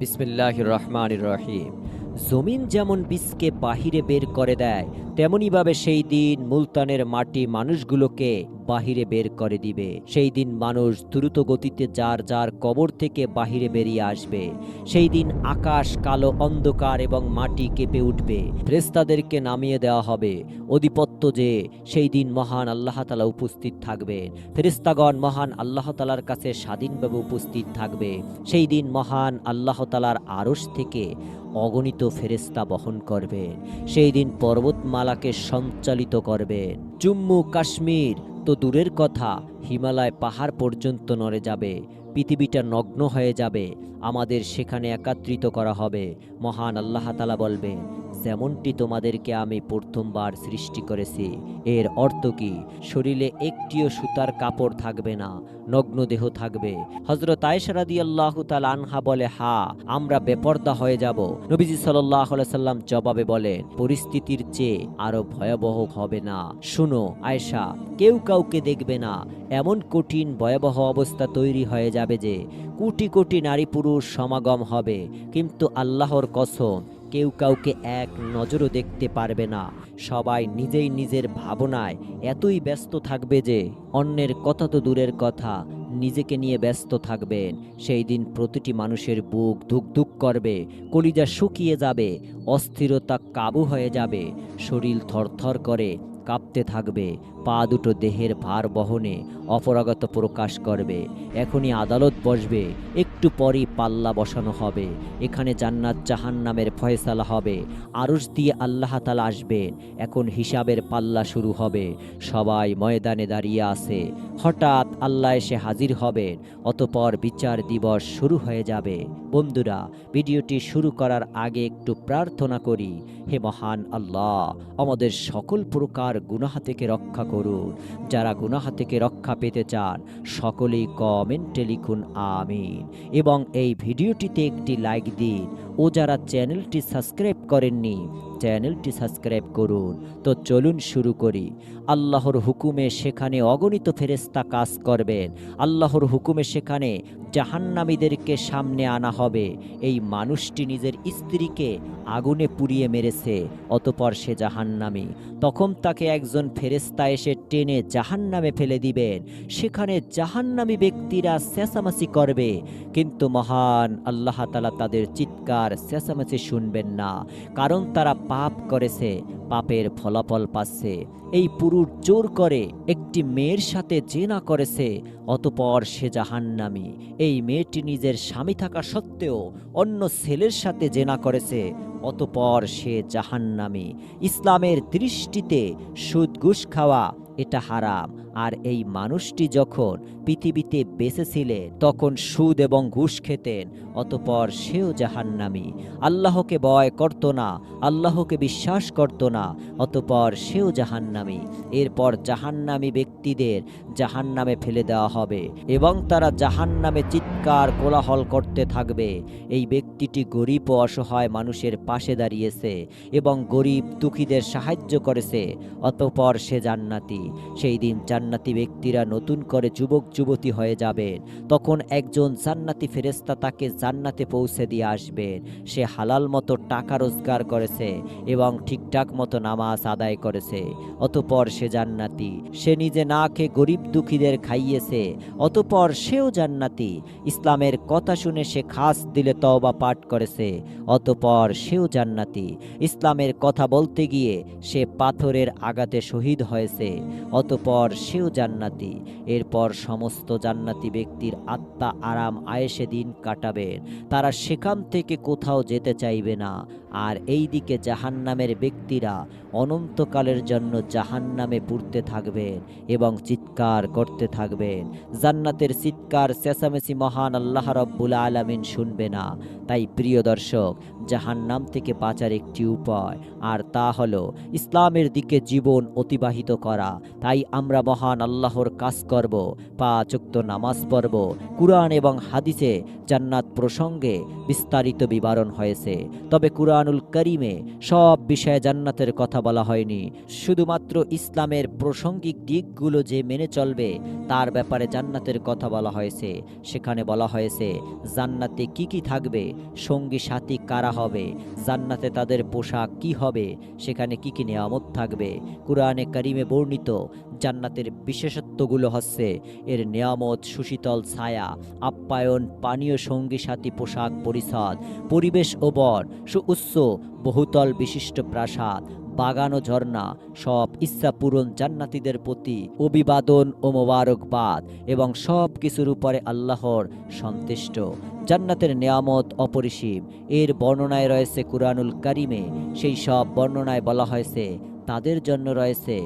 বিসমিল্লাহ রহমান রহিম। জমিন যেমন বিষকে বাহিরে বের করে দেয়, তেমনিভাবে সেই দিন মুলতানের মাটি মানুষগুলোকে বাহিরে বের করে দিবে। সেই দিন মানুষ দ্রুত গতিতে যার যার কবর থেকে বাহিরে বেরিয়ে আসবে। সেই দিন আকাশ কালো অন্ধকার এবং মাটি কেঁপে উঠবে। ফ্রেস্তাদেরকে নামিয়ে দেওয়া হবে। অধিপত্য যে, সেই দিন মহান আল্লাহ তালা উপস্থিত থাকবেন। ফেরিস্তাগণ মহান আল্লাহ তালার কাছে স্বাধীনভাবে উপস্থিত থাকবে। সেই দিন মহান আল্লাহ তালার আড়স থেকে অগণিত ফেরেস্তা বহন করবেন। সেই দিন পর্বতমালাকে সঞ্চালিত করবেন। জম্মু কাশ্মীর তো দূরের কথা হিমালয় পাহাড় পর্যন্ত নড়ে যাবে পৃথিবীটা নগ্ন হয়ে যাবে। আমাদের সেখানে একাত্রিত করা হবে। মহান আল্লাহ তালা বলবেন, যেমনটি তোমাদেরকে আমি প্রথমবার সৃষ্টি করেছি, এর অর্থ কি? শরীরে একটিও সুতার কাপড় থাকবে না নগ্ন দেহ থাকবে। হজরত আয়সারাদি আল্লাহ তাল আনহা বলে, হা, আমরা বেপর্দা হয়ে যাব। নবীজি সাল্লাহ সাল্লাম জবাবে বলেন, পরিস্থিতির চেয়ে আরও ভয়াবহ হবে না। শুনো আয়সা কেউ কাউকে দেখবে না। এমন কঠিন ভয়াবহ অবস্থা তৈরি হয়ে যাবে যে, কোটি কোটি নারী পুরুষ সমাগম হবে। কিন্তু আল্লাহর কসম, কেউ কাউকে এক নজরও দেখতে পারবে না। সবাই নিজেই নিজের ভাবনায় এতই ব্যস্ত থাকবে যে, অন্যের কথা তো দূরের কথা, নিজেকে নিয়ে ব্যস্ত থাকবেন। সেই দিন প্রতিটি মানুষের বুক ধুক ধুক করবে, কলিজা শুকিয়ে যাবে, অস্থিরতা কাবু হয়ে যাবে, শরীর থরথর করে কাঁপতে থাকবে। পা দুটো দেহের ভার বহনে অপরাগত প্রকাশ করবে। এখনই আদালত বসবে, একটু পরই পাল্লা বসানো হবে। এখানে জান্নাত জাহান নামের ফয়সালা হবে। আরশ দিয়ে আল্লাহ তালা আসবেন। এখন হিসাবের পাল্লা শুরু হবে। সবাই ময়দানে দাঁড়িয়ে আছে। হঠাৎ আল্লাহ এসে হাজির হবেন। অতপর বিচার দিবস শুরু হয়ে যাবে। বন্ধুরা, ভিডিওটি শুরু করার আগে একটু প্রার্থনা করি। হে মহান আল্লাহ, আমাদের সকল প্রকার গুনাহা থেকে রক্ষা করুন। যারা গুনাহা থেকে রক্ষা পেতে চান, সকলেই কমেন্টে লিখুন, আমিন। এবং এই ভিডিওটিতে একটি লাইক দিন। ও যারা চ্যানেলটি সাবস্ক্রাইব করেননি চ্যানেলটি সাবস্ক্রাইব করুন। তো চলুন শুরু করি। আল্লাহর হুকুমে সেখানে অগণিত ফেরেস্তা কাজ করবেন। আল্লাহর হুকুমে সেখানে জাহান্নামীদেরকে সামনে আনা হবে। এই মানুষটি নিজের স্ত্রীকে আগুনে পুড়িয়ে মেরেছে, অতপর সে জাহান্নামী। তখন তাকে একজন ফেরেস্তা এসে টেনে জাহান্নামে ফেলে দিবেন। সেখানে জাহান্নামী ব্যক্তিরা চেঁচামাচি করবে। কিন্তু মহান আল্লাহ তালা তাদের চিৎকার চেঁচামাচি শুনবেন না। কারণ তারা পাপ করেছে, পাপের ফলাফল পাচ্ছে। এই পুরুষ জোর করে একটি মেয়ের সাথে জেনা করেছে, অতপর সে জাহান্নামী। এই মেয়েটি নিজের স্বামী থাকা সত্ত্বেও অন্য ছেলের সাথে জেনা করেছে, অতপর সে জাহান্নামী। ইসলামের দৃষ্টিতে সুদ ঘুষ খাওয়া, এটা হারাম। আর এই মানুষটি যখন পৃথিবীতে বেঁচে ছিলেন তখন সুদ এবং ঘুষ খেতেন, অতপর সেও জাহান্নামী। আল্লাহকে ভয় করত না, আল্লাহকে বিশ্বাস করত না, অতপর সেও জাহান্নামী। এরপর জাহান্নামী ব্যক্তিদের জাহান্নামে ফেলে দেওয়া হবে এবং তারা জাহান্নামে চিৎকার কোলাহল করতে থাকবে। এই ব্যক্তিটি গরিব ও অসহায় মানুষের পাশে দাঁড়িয়েছে এবং গরিব দুঃখীদের সাহায্য করেছে, অতপর সে জান্নাতি। সেই দিন জান্নাতি ব্যক্তিরা নতুন করে যুবক, যুবতী হয়ে যাবেন। তখন একজন জান্নাতি ফেরেস্তা তাকে জান্নাতে পৌঁছে দিয়ে আসবেন। সে হালাল মতো টাকা রোজগার করেছে এবং ঠিকঠাক মতো নামাজ আদায় করেছে, অতপর সে জান্নাতি। সে নিজে না খেয়ে গরিব দুঃখীদের খাইয়েছে, অতপর সেও জান্নাতি। ইসলামের কথা শুনে সে খাস দিলে তওবা পাঠ করেছে, অতপর সেও জান্নাতি। ইসলামের কথা বলতে গিয়ে সে পাথরের আঘাতে শহীদ হয়েছে, অতপর সেও জান্নাতি। এরপর সমস্ত জান্নাতি ব্যক্তির আত্মা আরাম আয়েসে দিন কাটাবেন তারা সেখান থেকে কোথাও যেতে চাইবে না। আর এই দিকে জাহান্নামের ব্যক্তিরা অনন্তকালের জন্য জাহান্নামে পুড়তে থাকবেন এবং চিৎকার করতে থাকবেন। জান্নাতের চিৎকার চেঁচামেচি মহান আল্লাহ রব্বুল আলামিন শুনবে না। তাই প্রিয় দর্শক, জাহান্নাম থেকে বাঁচার একটি উপায়, আর তা হল ইসলামের দিকে জীবন অতিবাহিত করা। তাই আমরা মহান আল্লাহর কাজ করব পাঁচ উক্ত নামাজ পড়ব। কুরআন এবং হাদিসে জান্নাত প্রসঙ্গে বিস্তারিত বিবরণ হয়েছে। তবে কুরআন কুরআনুল করিমে সব বিষয়ে জান্নাতের কথা বলা হয়নি। শুধুমাত্র ইসলামের প্রাসঙ্গিক দিকগুলো যে মেনে চলবে, তার ব্যাপারে জান্নাতের কথা বলা হয়েছে। সেখানে বলা হয়েছে, জান্নাতে কি কি থাকবে, সঙ্গী সাথী কারা হবে, জান্নাতে তাদের পোশাক কি হবে, সেখানে কি কি নিয়ামত থাকবে। কুরআনে করিমে বর্ণিত জান্নাতের বিশেষত্বগুলো হচ্ছে, এর নিয়ামত, সুশীতল ছায়া, আপ্যায়ন, পানীয় সঙ্গী সাথী পোশাক পরিচ্ছদ, পরিবেশ ও বর সুউচ্চ বহুতল বিশিষ্ট প্রাসাদ, বাগান ও ঝর্ণা সব ইচ্ছা পূরণ জান্নাতীদের প্রতি অভিবাদন ও মোবারকবাদ এবং সব কিছুর উপরে আল্লাহর সন্তুষ্ট। জান্নাতের নিয়ামত অপরিসীম। এর বর্ণনায় রয়েছে কুরআনুল কারিমে, সেই সব বর্ণনায় বলা হয়েছে, তাদের জন্য রয়েছে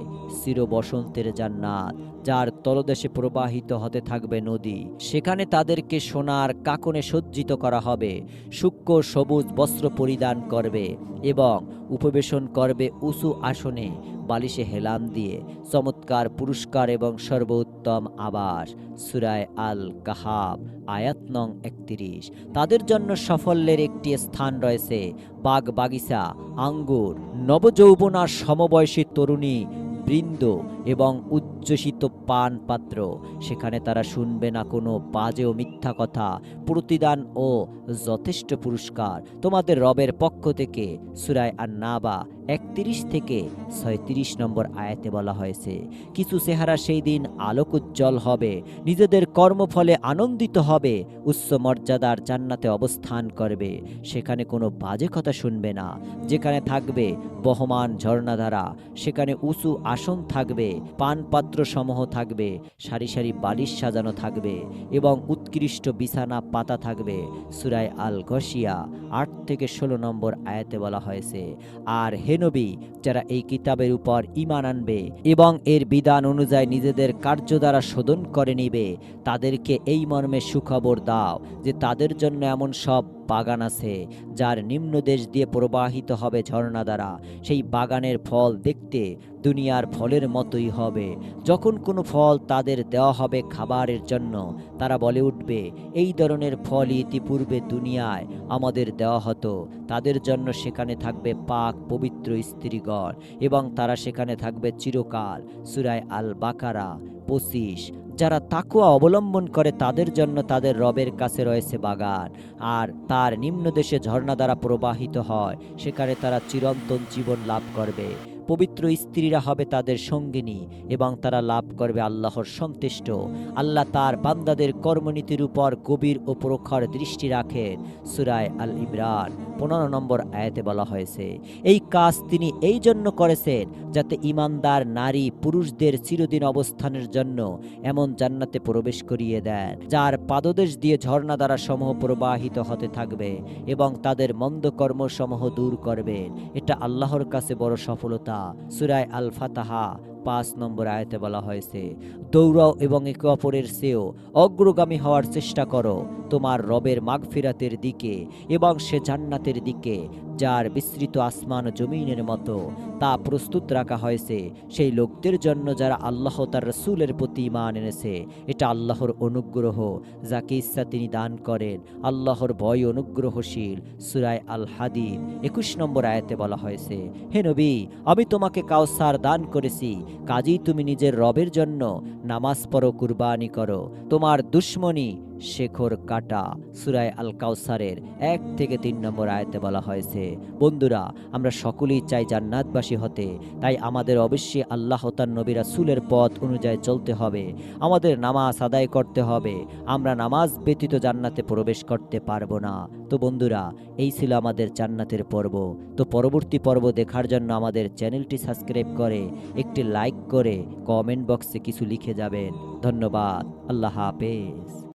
চির বসন্তের জান্নাত। যার তলদেশে প্রবাহিত হতে থাকবে নদী। সেখানে তাদেরকে সোনার কাকনে সজ্জিত করা হবে, সূক্ষ্ম সবুজ বস্ত্র পরিধান করবে এবং উপবেশন করবে উঁচু আসনে বালিশে হেলান দিয়ে চমৎকার পুরস্কার এবং সর্বোত্তম আবাস। সুরায় আল কাহাব আয়াত নং একত্রিশ। তাদের জন্য সাফল্যের একটি স্থান রয়েছে বাগ বাগিচা, আঙ্গুর, নবযৌবনার সমবয়সী তরুণী, বৃন্দ এবং উচ্ছ্বসিত পান পাত্র। সেখানে তারা শুনবে না কোনো বাজে ও মিথ্যা কথা, প্রতিদান ও যথেষ্ট পুরস্কার। তোমাদের রবের পক্ষ থেকে সুরায় আর নাবা একত্রিশ থেকে ছয়ত্রিশ নম্বর আয়াতে বলা হয়েছে, কিছু চেহারা সেই দিন আলোক উজ্জ্বল হবে, নিজেদের কর্মফলে আনন্দিত হবে, উচ্চ মর্যাদার জান্নাতে অবস্থান করবে। সেখানে কোনো বাজে কথা শুনবে না, যেখানে থাকবে বহমান ঝর্ণাধারা, সেখানে উঁচু আসন থাকবে পানপাত্র সমূহ থাকবে, সারি সারি বালিশ সাজানো থাকবে এবং উৎকৃষ্ট বিছানা, পাতা থাকবে। সুরায় আল ঘসিয়া আট থেকে ষোলো নম্বর আয়াতে বলা হয়েছে, আর হেনবি যারা এই কিতাবের উপর ইমান আনবে এবং এর বিধান অনুযায়ী নিজেদের কার্য দ্বারা শোধন করে নিবে, তাদেরকে এই মর্মে সুখবর দাও যে তাদের জন্য এমন সব বাগান আছে, যার নিম্ন দেশ দিয়ে প্রবাহিত হবে ঝর্ণা দ্বারা। সেই বাগানের ফল দেখতে দুনিয়ার ফলের মতোই হবে। যখন কোনো ফল তাদের দেওয়া হবে খাবারের জন্য, তারা বলে উঠবে, এই ধরনের ফল ইতিপূর্বে দুনিয়ায় আমাদের দেওয়া হতো। তাদের জন্য সেখানে থাকবে পাক পবিত্র স্ত্রীগণ এবং তারা সেখানে থাকবে চিরকাল। সুরায় আল বাকারা পঁচিশ। যারা তাকুয়া অবলম্বন করে তাদের জন্য তাদের রবের কাছে রয়েছে বাগান, আর তার নিম্ন দেশে ঝর্ণা দ্বারা প্রবাহিত হয়। সেখানে তারা চিরন্তন জীবন লাভ করবে। পবিত্র স্ত্রীরা হবে তাদের সঙ্গিনী এবং তারা লাভ করবে আল্লাহর সন্তুষ্ট। আল্লাহ তার বান্দাদের কর্মনীতির উপর গভীর ও প্রখর দৃষ্টি রাখেন। সুরায় আল ইমরান পনেরো নম্বর আয়াতে বলা হয়েছে, এই কাজ তিনি এই জন্য করেছেন যাতে ইমানদার নারী পুরুষদের চিরদিন অবস্থানের জন্য এমন জান্নাতে প্রবেশ করিয়ে দেন, যার পাদদেশ দিয়ে ঝর্ণা দ্বারা সমূহ প্রবাহিত হতে থাকবে এবং তাদের মন্দ কর্মসমূহ দূর করবেন। এটা আল্লাহর কাছে বড় সফলতা। সুরায় আল ফাতাহা পাঁচ নম্বর আয়তে বলা হয়েছে, দৌড়াও এবং একে অপরের সেও অগ্রগামী হওয়ার চেষ্টা করো। তোমার রবের মাগফিরাতের দিকে এবং সে জান্নাতের দিকে যার বিস্তৃত আসমান ও জমিনের মতো, তা প্রস্তুত রাখা হয়েছে। সেই লোকদের জন্য যারা আল্লাহ তার রসুলের প্রতি ইমান এনেছে, এটা আল্লাহর অনুগ্রহ, যাকে ইচ্ছা তিনি দান করেন। আল্লাহর ভয় অনুগ্রহশীল, সুরায় আল হাদিদ একুশ নম্বর আয়াতে বলা হয়েছে, হে নবী, আমি তোমাকে কাউসার দান করেছি, কাজেই তুমি নিজের রবের জন্য নামাজ পড়ো, কুরবানি করো। তোমার দুশ্মনী শেখর কাটা, সুরায় আল কাউসারের এক থেকে তিন নম্বর আয়তে বলা হয়েছে, বন্ধুরা, আমরা সকলেই চাই জান্নাতবাসী হতে, তাই আমাদের অবশ্যই আল্লাহ তার নবী রাসূলের পথ অনুযায়ী চলতে হবে, আমাদের নামাজ আদায় করতে হবে, আমরা নামাজ ব্যতীত জান্নাতে প্রবেশ করতে পারব না। তো বন্ধুরা, এই ছিল আমাদের জান্নাতের পর্ব। তো পরবর্তী পর্ব দেখার জন্য আমাদের চ্যানেলটি সাবস্ক্রাইব করে, একটি লাইক করে কমেন্ট বক্সে কিছু লিখে যাবেন। ধন্যবাদ। আল্লাহ হাফেজ।